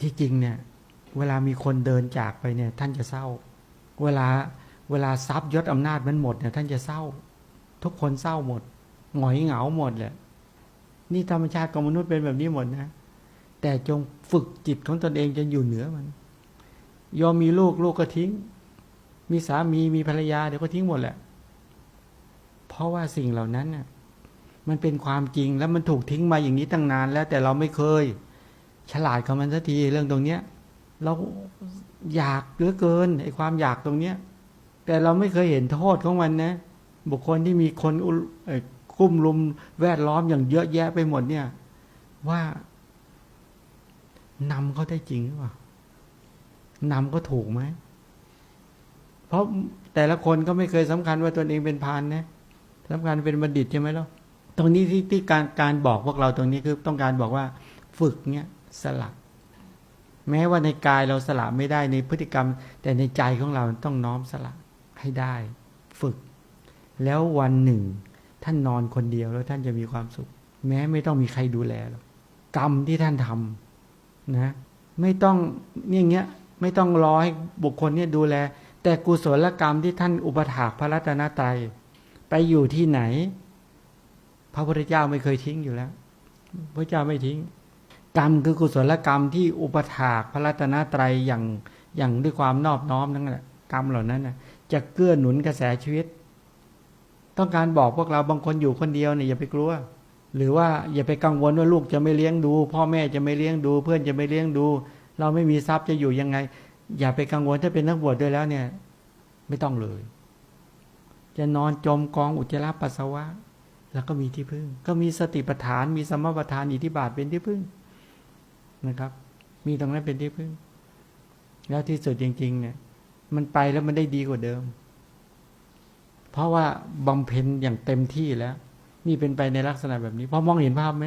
ที่จริงเนี่ย เวลามีคนเดินจากไปเนี่ย ท่านจะเศร้า เวลาเวลาทรัพย์ยศอำนาจมันหมดเนี่ย ท่านจะเศร้า ทุกคนเศร้าหมดหงอยเหงาหมดแหละนี่ธรรมชาติของมนุษย์เป็นแบบนี้หมดนะ แต่จงฝึกจิตของตนเองจะอยู่เหนือมัน ยอมมีลูกลูกก็ทิ้ง มีสามีมีภรรยาเดี๋ยวก็ทิ้งหมดแหละ เพราะว่าสิ่งเหล่านั้นน่ะมันเป็นความจริงแล้วมันถูกทิ้งมาอย่างนี้ตั้งนานแล้วแต่เราไม่เคย ฉลาดกับมันสักทีเรื่องตรงเนี้ย เราอยากเหลือเกินไอ้ความอยากตรงเนี้ย แต่เราไม่เคยเห็นโทษของมันนะ บุคคลที่มีคนอุ่นกุ้มลุมแวดล้อมอย่างเยอะแยะไปหมดเนี่ย ว่านำเขาได้จริงหรือเปล่านำก็ถูกไหม เพราะแต่ละคนก็ไม่เคยสำคัญว่าตนเองเป็นพานนะสำคัญเป็นบัณฑิตใช่ไหมล่ะตรงนี้ที่ที่การการบอกพวกเราตรงนี้คือต้องการบอกว่าฝึกเนี่ย สละ แม้ว่าในกายเราสละไม่ได้ในพฤติกรรม แต่ในใจของเราต้องน้อมสละให้ได้ ฝึก แล้ววันหนึ่ง ท่านนอนคนเดียวแล้วท่านจะมีความสุข แม้ไม่ต้องมีใครดูแลหรอกกรรมที่ท่านทำนะ ไม่ต้องเนี่ยเงี้ยไม่ต้องรอให้บุคคลเนี่ยดูแล แต่กุศลกรรมที่ท่านอุปถากพระรัตนตรัยไปอยู่ที่ไหน พระพุทธเจ้าไม่เคยทิ้งอยู่แล้ว พระเจ้าไม่ทิ้ง กรรมคือกุศลกรรมที่อุปถากพระรัตนตรัยอย่างอย่างด้วยความนอบน้อมนั่นแหละกรรมเหล่านั้นนะจะเกื้อหนุนกระแสชีวิต ต้องการบอกพวกเราบางคนอยู่คนเดียวเนี่ยอย่าไปกลัว หรือว่าอย่าไปกังวลว่าลูกจะไม่เลี้ยงดู พ่อแม่จะไม่เลี้ยงดู เพื่อนจะไม่เลี้ยงดู เราไม่มีทรัพย์จะอยู่ยังไง อย่าไปกังวลถ้าเป็นนักบวชด้วยแล้วเนี่ย ไม่ต้องเลย จะนอนจมกองอุจจาระปัสสาวะ แล้วก็มีที่พึ่ง ก็มีสติปัฏฐานมีสมปัฏฐานอิทธิบาทเป็นที่พึ่ง นะครับ มีตรงนั้นเป็นที่พึ่ง แล้วที่สุดจริง ๆ เนี่ย มันไปแล้วมันได้ดีกว่าเดิม เพราะว่าบำเพ็ญอย่างเต็มที่แล้ว นี่เป็นไปในลักษณะแบบนี้พอมองเห็นภาพไหม